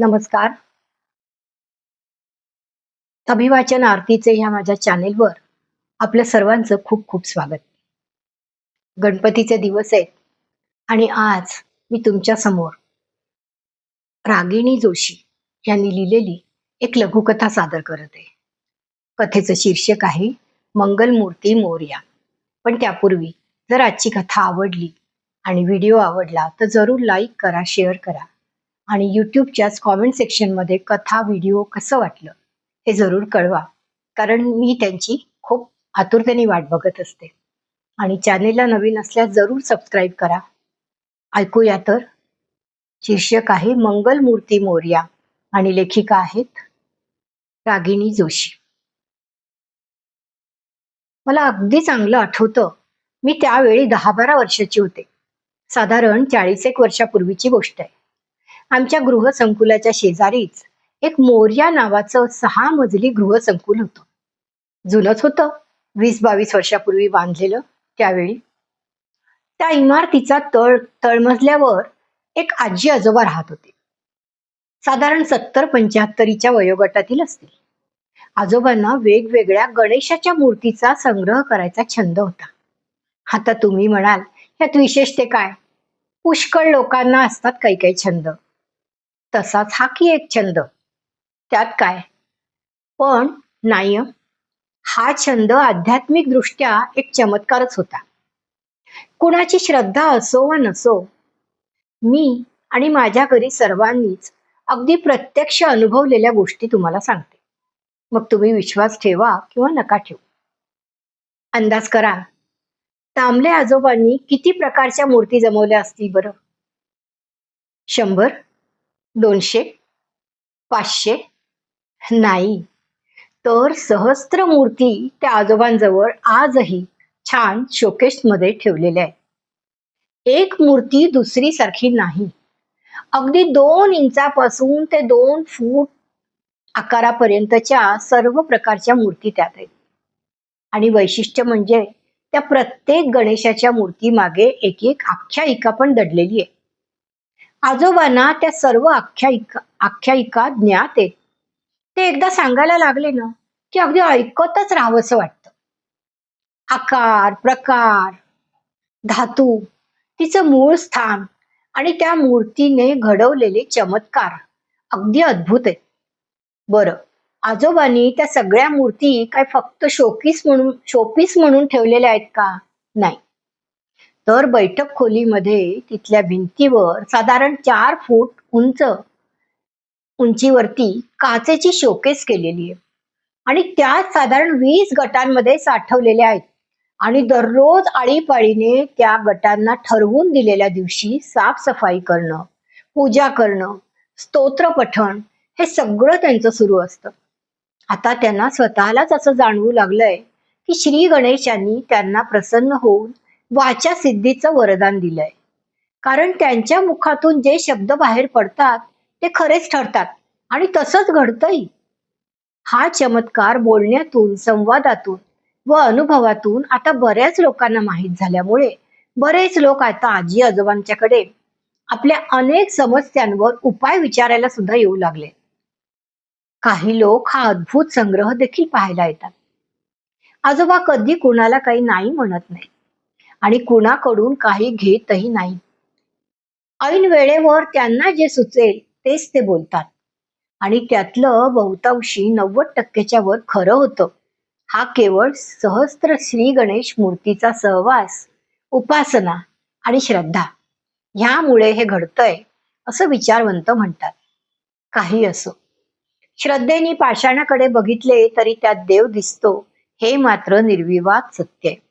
नमस्कार. अभिवाचन आरतीचे ह्या माझ्या चॅनेलवर आपल्या सर्वांचं खूप खूप स्वागत. गणपतीचे दिवस आहेत आणि आज मी तुमच्यासमोर रागिणी जोशी यांनी लिहिलेली एक लघुकथा सादर करत आहे. कथेचं शीर्षक आहे मंगलमूर्ती मोर्या. पण त्यापूर्वी जर आजची कथा आवडली आणि व्हिडिओ आवडला तर जरूर लाईक करा शेअर करा. आणि यूट्यूबच्याच कॉमेंट सेक्शनमध्ये कथा व्हिडिओ कसं वाटलं हे जरूर कळवा. कारण मी त्यांची खूप आतुरतेने वाट बघत असते. आणि चॅनेलला नवीन असल्यास जरूर सबस्क्राईब करा. ऐकूया तर. शीर्षक आहे मंगलमूर्ती मोर्या आणि लेखिका आहेत रागिणी जोशी. मला अगदी चांगलं आठवतं. मी त्यावेळी दहा बारा वर्षाची होते. साधारण चाळीस एक वर्षापूर्वीची गोष्ट आहे. आमच्या गृहसंकुलाच्या शेजारीच एक मोर्या नावाचं सहा मजली गृहसंकुल होतं. जुनच होतं. वीस बावीस वर्षापूर्वी बांधलेलं त्यावेळी. त्या इमारतीचा तळ तळमजल्यावर एक आजी आजोबा राहत होते. साधारण सत्तर पंच्याहत्तरीच्या वयोगटातील असतील. आजोबांना वेगवेगळ्या गणेशाच्या मूर्तीचा संग्रह करायचा छंद होता. आता तुम्ही म्हणाल यात विशेष ते काय? पुष्कळ लोकांना असतात काही काही छंद. तसाच हा की एक छंद. त्यात काय? पण नाही हा छंद आध्यात्मिक दृष्ट्या एक चमत्कारच होता. कुणाची श्रद्धा असो वा नसो मी आणि माझ्या घरी सर्वांनीच अगदी प्रत्यक्ष अनुभवलेल्या गोष्टी तुम्हाला सांगते. मग तुम्ही विश्वास ठेवा किंवा नका ठेवू. अंदाज करा तांबले आजोबांनी किती प्रकारच्या मूर्ती जमवल्या असतील बरं? शंभर? दोनशे पाचशे? नाही. तर सहस्त्र मूर्ती त्या आजोबांजवळ आजही छान शोकेशमध्ये ठेवलेल्या आहेत. एक मूर्ती दुसरी सारखी नाही. अगदी दोन इंचापासून ते दोन फूट आकारापर्यंतच्या सर्व प्रकारच्या मूर्ती त्यात आहेत. आणि वैशिष्ट्य म्हणजे त्या प्रत्येक गणेशाच्या मूर्ती मागे एक एक आख्यायिका पण दडलेली आहे. आजोबांना त्या सर्व आख्यायिका आख्यायिका ज्ञात आहेत. ते एकदा सांगायला लागले ना की अगदी ऐकतच राहावंसं वाटतं. आकार प्रकार धातू तिचं मूळ स्थान आणि त्या मूर्तीने घडवलेले चमत्कार अगदी अद्भुत आहेत. बरं आजोबांनी त्या सगळ्या मूर्ती काय फक्त शोकीस म्हणून शोपीस म्हणून ठेवलेल्या आहेत का? नाही. तर बैठक खोलीमध्ये तिथल्या भिंतीवर साधारण चार फूट उंच उंचीवरती काचेची शोकेस केलेली आहे. आणि त्यात साधारण वीस गटांमध्ये साठवलेल्या आहेत. आणि दररोज आळीपाळीने त्या गटांना ठरवून दिलेल्या दिवशी साफसफाई करणं पूजा करणं स्तोत्र पठण हे सगळं त्यांचं सुरू असतं. आता त्यांना स्वतःलाच असं जाणवू लागलंय की श्री गणेशांनी त्यांना प्रसन्न होऊन वाचा सिद्धीचं वरदान दिलंय. कारण त्यांच्या मुखातून जे शब्द बाहेर पडतात ते खरेच ठरतात आणि तसंच घडतंय हा चमत्कार बोलण्यातून संवादातून व अनुभवातून आता बऱ्याच लोकांना माहीत झाल्यामुळे बरेच लोक आता आजी आजोबांच्याकडे आपल्या अनेक समस्यांवर उपाय विचारायला सुद्धा येऊ लागले. काही लोक हा अद्भुत संग्रह देखील पाहायला येतात. आजोबा कधी कुणाला काही नाही म्हणत नाही आणि कुणाकडून काही घेतही नाही. ऐन वेळेवर त्यांना जे सुचेल तेच ते बोलतात. आणि त्यातलं बहुतांशी नव्वद टक्क्याच्या वर खरं होतं. हा केवळ सहस्त्र श्री गणेश मूर्तीचा सहवास उपासना आणि श्रद्धा ह्यामुळे हे घडतंय असं विचारवंत म्हणतात. काही असो. श्रद्धेने पाषाणाकडे बघितले तरी त्यात देव दिसतो हे मात्र निर्विवाद सत्य आहे.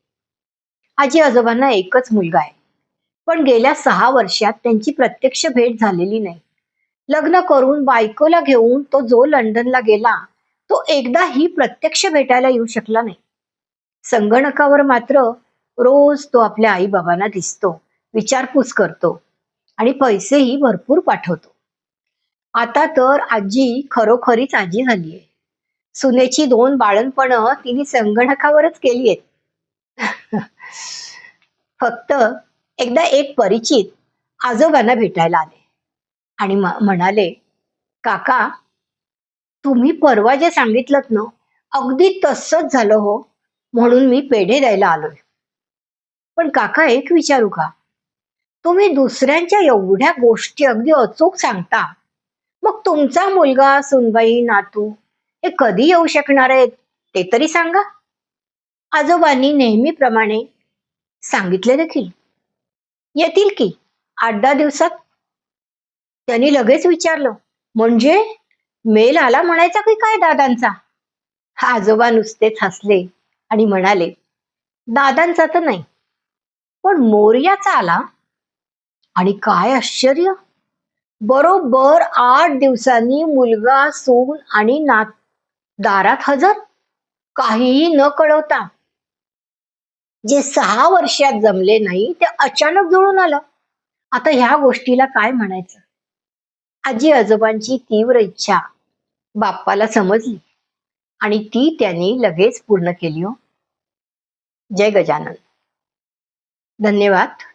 आजी आजोबांना एकच मुलगा आहे. पण गेल्या सहा वर्षात त्यांची प्रत्यक्ष भेट झालेली नाही. लग्न करून बायकोला घेऊन तो जो लंडनला गेला तो एकदाही प्रत्यक्ष भेटायला येऊ शकला नाही. संगणकावर मात्र रोज तो आपल्या आई बाबांना दिसतो विचारपूस करतो आणि पैसेही भरपूर पाठवतो. आता तर आजी खरोखरीच आजी झालीये सुनेची दोन बाळणपण तिने संगणकावरच केली आहेत. फक्त एकदा एक परिचित आजोबांना भेटायला आले. आणि म्हणाले काका तुम्ही परवा जे सांगितलं ना अगदी तसंच झालं हो म्हणून मी पेढे द्यायला आलोय. पण काका एक विचारू का? तुम्ही दुसऱ्यांच्या एवढ्या गोष्टी अगदी अचूक सांगता. मग तुमचा मुलगा सुनबाई नातू हे कधी येऊ शकणार आहेत ते तरी सांगा. आजोबांनी नेहमीप्रमाणे सांगितले देखील. येतील की. आठ दहा दिवसात. त्यांनी लगेच विचारलं. म्हणजे? मेल आला म्हणायचा की काय दादांचा? आजोबा नुसतेच हसले आणि म्हणाले दादांचा तर नाही पण मोर्याचा आला. आणि काय आश्चर्य! बरोबर आठ दिवसांनी मुलगा सून आणि नात दारात हजर. काहीही न कळवता जे सहा वर्षात जमले नाही ते अचानक जुळून आलं. आता ह्या गोष्टीला काय म्हणायचं? आजी आजोबांची तीव्र इच्छा बाप्पाला समजली आणि ती त्यांनी लगेच पूर्ण केली हो. जय गजानन. धन्यवाद.